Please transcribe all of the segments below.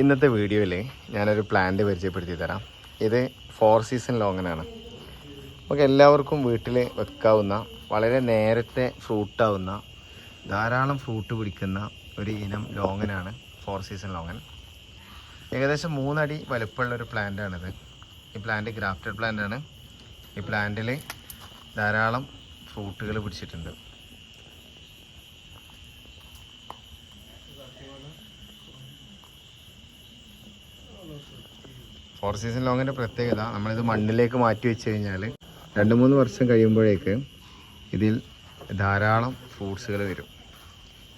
ഇന്നത്തെ വീഡിയോയിൽ ഞാനൊരു പ്ലാന്റ് പരിചയപ്പെടുത്തി തരാം. ഇത് ഫോർ സീസൺ ലോങ്ങനാണ് നമുക്ക് എല്ലാവർക്കും വീട്ടിൽ വെക്കാവുന്ന വളരെ നേരത്തെ ഫ്രൂട്ടാവുന്ന ധാരാളം ഫ്രൂട്ട് പിടിക്കുന്ന ഒരു ഇനം ലോങ്ങനാണ് ഫോർ സീസൺ ലോങ്ങൻ ഏകദേശം മൂന്നടി വലുപ്പമുള്ള ഒരു പ്ലാന്റാണിത് ഈ പ്ലാന്റ് ഗ്രാഫ്റ്റഡ് പ്ലാന്റ് ആണ്. ഈ പ്ലാന്റിൽ ധാരാളം ഫ്രൂട്ടുകൾ പിടിച്ചിട്ടുണ്ട്. ഫോർ സീസൺ ലോങ്ങിന്റെ പ്രത്യേകത നമ്മളിത് മണ്ണിലേക്ക് മാറ്റി വെച്ച് കഴിഞ്ഞാൽ രണ്ട് മൂന്ന് വർഷം കഴിയുമ്പോഴേക്ക് ഇതിൽ ധാരാളം ഫ്രൂട്ട്സുകൾ വരും.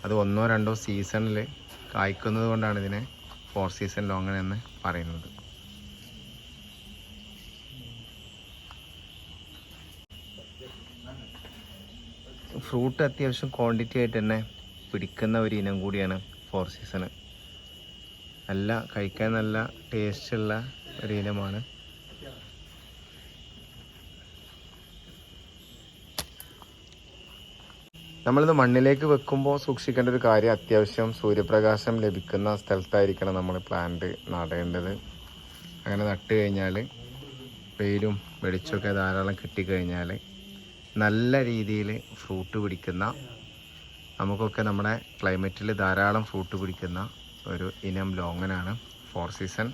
അത് ഒന്നോ രണ്ടോ സീസണിൽ കായ്ക്കുന്നത് കൊണ്ടാണ് ഇതിനെ ഫോർ സീസൺ ലോങ്ങൻ എന്ന് പറയുന്നത്. ഫ്രൂട്ട് അത്യാവശ്യം ക്വാണ്ടിറ്റി ആയിട്ട് തന്നെ പിടിക്കുന്ന ഒരു ഇനം കൂടിയാണ് ഫോർ സീസൺ നല്ല കഴിക്കാൻ നല്ല ടേസ്റ്റുള്ള ഒരു ഇനമാണ് നമ്മളിത് മണ്ണിലേക്ക് വെക്കുമ്പോൾ സൂക്ഷിക്കേണ്ട ഒരു കാര്യം അത്യാവശ്യം സൂര്യപ്രകാശം ലഭിക്കുന്ന സ്ഥലത്തായിരിക്കണം നമ്മൾ പ്ലാന്റ് നടേണ്ടത്. അങ്ങനെ നട്ട് കഴിഞ്ഞാൽ വെയിലും വെളിച്ചമൊക്കെ ധാരാളം കിട്ടിക്കഴിഞ്ഞാൽ നല്ല രീതിയിൽ ഫ്രൂട്ട് പിടിക്കുന്ന നമുക്കൊക്കെ നമ്മുടെ ക്ലൈമറ്റിൽ ധാരാളം ഫ്രൂട്ട് പിടിക്കുന്ന ഒരു ഇനം ലോങ്ങനാണ് ഫോർ സീസൺ